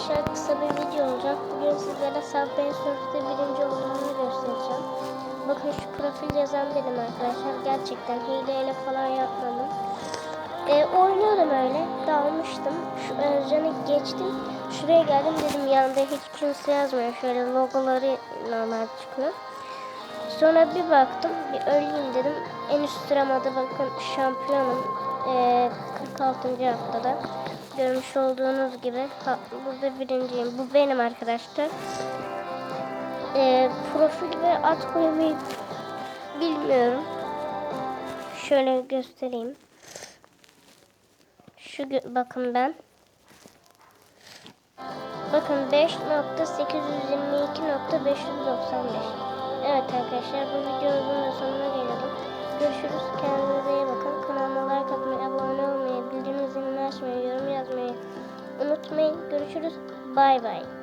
arkadaşlar kısa bir video olacak. Bugün sizlere Subway Surf'te birinci olduğumu göstereceğim. Bakın şu profil yazan benim arkadaşlar. Gerçekten hileyle falan yapmadım. E, oynuyordum öyle. Dalmıştım. Şu Özcan'ı geçtim. Şuraya geldim dedim yanında hiç kimse yazmıyor. Şöyle logoları normal çıkıyor. Sonra bir baktım, bir öleyim dedim. En üst sıramada bakın şampiyonum. Ee, 46. haftada. Görmüş olduğunuz gibi ha, burada birinciyim. Bu benim arkadaşlar. Ee, profil ve at koymayı bilmiyorum. Şöyle göstereyim. Şu bakın ben. Bakın 5.822.595 Evet arkadaşlar bu videonun sonuna gelelim. Unutmayın. Görüşürüz. Bay bay.